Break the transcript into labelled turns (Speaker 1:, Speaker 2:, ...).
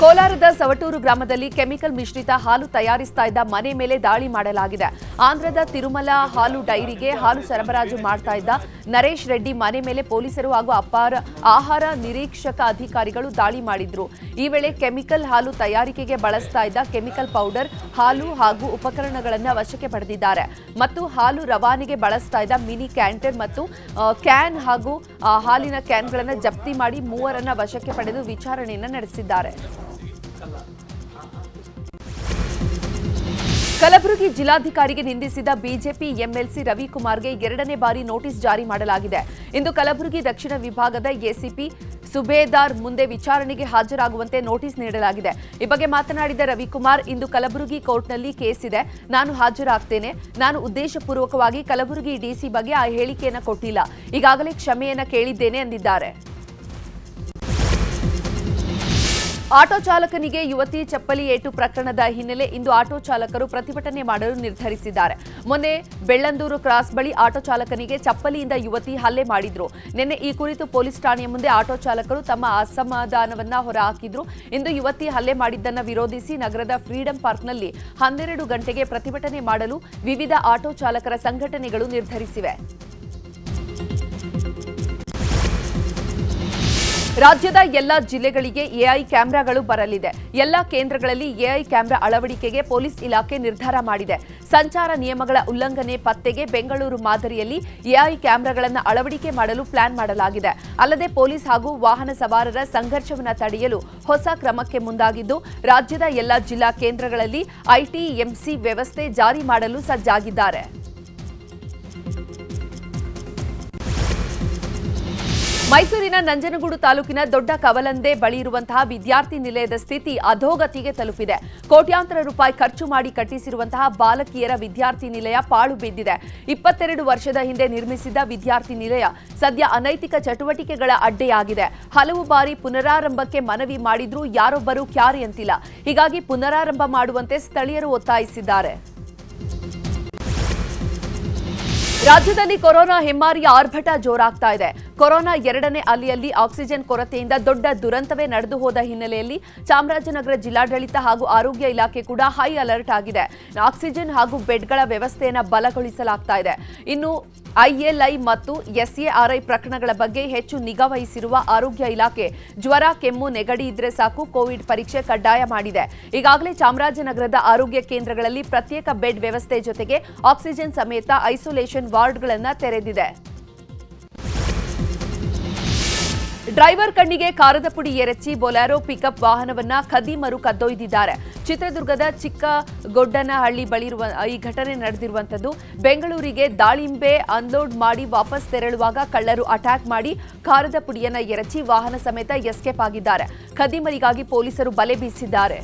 Speaker 1: ಕೋಲಾರದ ಸವಟೂರು ಗ್ರಾಮದಲ್ಲಿ ಕೆಮಿಕಲ್ ಮಿಶ್ರಿತ ಹಾಲು ತಯಾರಿಸ್ತಾ ಇದ್ದ ಮನೆ ಮೇಲೆ ದಾಳಿ ಮಾಡಲಾಗಿದೆ. ಆಂಧ್ರದ ತಿರುಮಲ ಹಾಲು ಡೈರಿಗೆ ಹಾಲು ಸರಬರಾಜು ಮಾಡ್ತಾ ಇದ್ದ ನರೇಶ್ ರೆಡ್ಡಿ ಮನೆ ಮೇಲೆ ಪೊಲೀಸರು ಹಾಗೂ ಅಪಾರ ಆಹಾರ ನಿರೀಕ್ಷಕ ಅಧಿಕಾರಿಗಳು ದಾಳಿ ಮಾಡಿದ್ರು. ಈ ವೇಳೆ ಕೆಮಿಕಲ್ ಹಾಲು ತಯಾರಿಕೆಗೆ ಬಳಸ್ತಾ ಇದ್ದ ಕೆಮಿಕಲ್ ಪೌಡರ್, ಹಾಲು ಹಾಗೂ ಉಪಕರಣಗಳನ್ನು ವಶಕ್ಕೆ ಪಡೆದಿದ್ದಾರೆ. ಮತ್ತು ಹಾಲು ರವಾನೆಗೆ ಬಳಸ್ತಾ ಇದ್ದ ಮಿನಿ ಕ್ಯಾಂಟರ್ ಮತ್ತು ಕ್ಯಾನ್ ಹಾಗೂ ಹಾಲಿನ ಕ್ಯಾನ್ಗಳನ್ನು ಜಪ್ತಿ ಮಾಡಿ ಮೂವರನ್ನ ವಶಕ್ಕೆ ಪಡೆದು ವಿಚಾರಣೆಯನ್ನು ನಡೆಸಿದ್ದಾರೆ. ಕಲಬುರಗಿ ಜಿಲ್ಲಾಧಿಕಾರಿಗೆ ನಿಂದಿಸಿದ ಬಿಜೆಪಿ ಎಂಎಲ್ಸಿ ರವಿಕುಮಾರ್ಗೆ ಎರಡನೇ ಬಾರಿ ನೋಟಿಸ್ ಜಾರಿ ಮಾಡಲಾಗಿದೆ. ಇಂದು ಕಲಬುರಗಿ ದಕ್ಷಿಣ ವಿಭಾಗದ ಎಸಿಪಿ ಸುಬೇದಾರ್ ಮುಂದೆ ವಿಚಾರಣೆಗೆ ಹಾಜರಾಗುವಂತೆ ನೋಟಿಸ್ ನೀಡಲಾಗಿದೆ. ಈ ಬಗ್ಗೆ ಮಾತನಾಡಿದ ರವಿಕುಮಾರ್, ಇಂದು ಕಲಬುರಗಿ ಕೋರ್ಟ್ನಲ್ಲಿ ಕೇಸ್ ಇದೆ. ನಾನು ಹಾಜರಾಗ್ತೇನೆ. ನಾನು ಉದ್ದೇಶಪೂರ್ವಕವಾಗಿ ಕಲಬುರಗಿ ಡಿಸಿ ಬಗ್ಗೆ ಆ ಹೇಳಿಕೆಯನ್ನು ಕೊಟ್ಟಿಲ್ಲ. ಈಗಾಗಲೇ ಕ್ಷಮೆಯನ್ನ ಕೇಳಿದ್ದೇನೆ ಎಂದಿದ್ದಾರೆ ಆಟೋ ಚಾಲಕನಿಗೆ ಯುವತಿ ಚಪ್ಪಲಿ ಏಟು ಪ್ರಕರಣದ ಹಿನ್ನೆಲೆ ಇಂದು ಆಟೋ ಚಾಲಕರು ಪ್ರತಿಭಟನೆ ಮಾಡಲು ನಿರ್ಧರಿಸಿದ್ದಾರೆ. ಮೊನ್ನೆ ಬೆಳ್ಳಂದೂರು ಕ್ರಾಸ್ ಬಳಿ ಆಟೋ ಚಾಲಕನಿಗೆ ಚಪ್ಪಲಿಯಿಂದ ಯುವತಿ ಹಲ್ಲೆ ಮಾಡಿದ್ರು. ನಿನ್ನೆ ಈ ಕುರಿತು ಪೊಲೀಸ್ ಠಾಣೆಯ ಮುಂದೆ ಆಟೋ ಚಾಲಕರು ತಮ್ಮ ಅಸಮಾಧಾನವನ್ನ ಹೊರಹಾಕಿದ್ರು. ಇಂದು ಯುವತಿ ಹಲ್ಲೆ ಮಾಡಿದ್ದನ್ನು ವಿರೋಧಿಸಿ ನಗರದ ಫ್ರೀಡಂ ಪಾರ್ಕ್ನಲ್ಲಿ ಹನ್ನೆರಡು ಗಂಟೆಗೆ ಪ್ರತಿಭಟನೆ ಮಾಡಲು ವಿವಿಧ ಆಟೋ ಚಾಲಕರ ಸಂಘಟನೆಗಳು ನಿರ್ಧರಿಸಿವೆ. ರಾಜ್ಯದ ಎಲ್ಲ ಜಿಲ್ಲೆಗಳಿಗೆ ಎಐ ಕ್ಯಾಮೆರಾಗಳು ಬರಲಿದೆ. ಎಲ್ಲ ಕೇಂದ್ರಗಳಲ್ಲಿ ಎಐ ಕ್ಯಾಮೆರಾ ಅಳವಡಿಕೆಗೆ ಪೊಲೀಸ್ ಇಲಾಖೆ ನಿರ್ಧಾರ ಮಾಡಿದೆ. ಸಂಚಾರ ನಿಯಮಗಳ ಉಲ್ಲಂಘನೆ ಪತ್ತೆಗೆ ಬೆಂಗಳೂರು ಮಾದರಿಯಲ್ಲಿ ಎಐ ಕ್ಯಾಮೆರಾಗಳನ್ನು ಅಳವಡಿಕೆ ಮಾಡಲು ಪ್ಲಾನ್ ಮಾಡಲಾಗಿದೆ. ಅಲ್ಲದೆ ಪೊಲೀಸ್ ಹಾಗೂ ವಾಹನ ಸವಾರರ ಸಂಘರ್ಷವನ್ನು ತಡೆಯಲು ಹೊಸ ಕ್ರಮಕ್ಕೆ ಮುಂದಾಗಿದ್ದು, ರಾಜ್ಯದ ಎಲ್ಲ ಜಿಲ್ಲಾ ಕೇಂದ್ರಗಳಲ್ಲಿ ಐಟಿಎಂಸಿ ವ್ಯವಸ್ಥೆ ಜಾರಿ ಮಾಡಲು ಸಜ್ಜಾಗಿದ್ದಾರೆ. ಮೈಸೂರಿನ ನಂಜನಗೂಡು ತಾಲೂಕಿನ ದೊಡ್ಡ ಕವಲಂದೆ ಬಳಿ ಇರುವಂತಹ ವಿದ್ಯಾರ್ಥಿ ನಿಲಯದ ಸ್ಥಿತಿ ಅಧೋಗತಿಗೆ ತಲುಪಿದೆ. ಕೋಟ್ಯಾಂತರ ರೂಪಾಯಿ ಖರ್ಚು ಮಾಡಿ ಕಟ್ಟಿಸಿರುವಂತಹ ಬಾಲಕಿಯರ ವಿದ್ಯಾರ್ಥಿ ನಿಲಯ ಪಾಳು ಬಿದ್ದಿದೆ. ಇಪ್ಪತ್ತೆರಡು ವರ್ಷದ ಹಿಂದೆ ನಿರ್ಮಿಸಿದ್ದ ವಿದ್ಯಾರ್ಥಿ ನಿಲಯ ಸದ್ಯ ಅನೈತಿಕ ಚಟುವಟಿಕೆಗಳ ಅಡ್ಡೆಯಾಗಿದೆ. ಹಲವು ಬಾರಿ ಪುನರಾರಂಭಕ್ಕೆ ಮನವಿ ಮಾಡಿದ್ರೂ ಯಾರೊಬ್ಬರೂ ಕ್ಯಾರಿಯಂತಿಲ್ಲ ಹೀಗಾಗಿ ಪುನರಾರಂಭ ಮಾಡುವಂತೆ ಸ್ಥಳೀಯರು ಒತ್ತಾಯಿಸಿದ್ದಾರೆ. ರಾಜ್ಯದಲ್ಲಿ ಕೊರೋನಾ ಹೆಮ್ಮಾರಿಯ ಆರ್ಭಟ ಜೋರಾಗ್ತಾ ಇದೆ. ಕೊರೋನಾ ಎರಡನೇ ಅಲೆಯಲ್ಲಿ ಆಕ್ಸಿಜನ್ ಕೊರತೆಯಿಂದ ದೊಡ್ಡ ದುರಂತವೇ ನಡೆದು ಹೋದ ಹಿನ್ನೆಲೆಯಲ್ಲಿ ಚಾಮರಾಜನಗರ ಜಿಲ್ಲಾಡಳಿತ ಹಾಗೂ ಆರೋಗ್ಯ ಇಲಾಖೆ ಕೂಡ ಹೈ ಅಲರ್ಟ್ ಆಗಿದೆ. ಆಕ್ಸಿಜನ್ ಹಾಗೂ ಬೆಡ್ಗಳ ವ್ಯವಸ್ಥೆಯನ್ನು ಬಲಗೊಳಿಸಲಾಗ್ತಾ ಇದೆ. ಇನ್ನು ಐಎಲ್ಐ ಮತ್ತು ಎಸ್ಎಆರ್ಐ ಪ್ರಕರಣಗಳ ಬಗ್ಗೆ ಹೆಚ್ಚು ನಿಗಾ ವಹಿಸಿರುವ ಆರೋಗ್ಯ ಇಲಾಖೆ ಜ್ವರ, ಕೆಮ್ಮು, ನೆಗಡಿ ಇದ್ರೆ ಸಾಕು, ಕೋವಿಡ್ ಪರೀಕ್ಷೆ ಕಡ್ಡಾಯ ಮಾಡಿದೆ. ಈಗಾಗಲೇ ಚಾಮರಾಜನಗರದ ಆರೋಗ್ಯ ಕೇಂದ್ರಗಳಲ್ಲಿ ಪ್ರತ್ಯೇಕ ಬೆಡ್ ವ್ಯವಸ್ಥೆ ಜೊತೆಗೆ ಆಕ್ಸಿಜನ್ ಸಮೇತ ಐಸೋಲೇಷನ್ ವಾರ್ಡ್ಗಳನ್ನು ತೆರೆದಿದೆ. ಡ್ರೈವರ್ ಕಣ್ಣಿಗೆ ಕಾರದ ಪುಡಿ ಎರಚಿ ಬೊಲಾರೋ ಪಿಕಪ್ ವಾಹನವನ್ನ ಖದೀಮರು ಕದ್ದೊಯ್ದಿದ್ದಾರೆ. ಚಿತ್ರದುರ್ಗದ ಚಿಕ್ಕಗೊಡ್ಡನಹಳ್ಳಿ ಬಳಿ ಇರುವ ಈ ಘಟನೆ ನಡೆದಿರುವಂತದ್ದು ಬೆಂಗಳೂರಿಗೆ ದಾಳಿಂಬೆ ಅನ್ಲೋಡ್ ಮಾಡಿ ವಾಪಸ್ ತೆರಳುವಾಗ ಕಳ್ಳರು ಅಟ್ಯಾಕ್ ಮಾಡಿ ಕಾರದ ಪುಡಿಯನ್ನ ಎರಚಿ ವಾಹನ ಸಮೇತ ಎಸ್ಕೇಪ್ ಆಗಿದ್ದಾರೆ. ಖದೀಮರಿಗಾಗಿ ಪೊಲೀಸರು ಬಲೆ ಬೀಸಿದ್ದಾರೆ.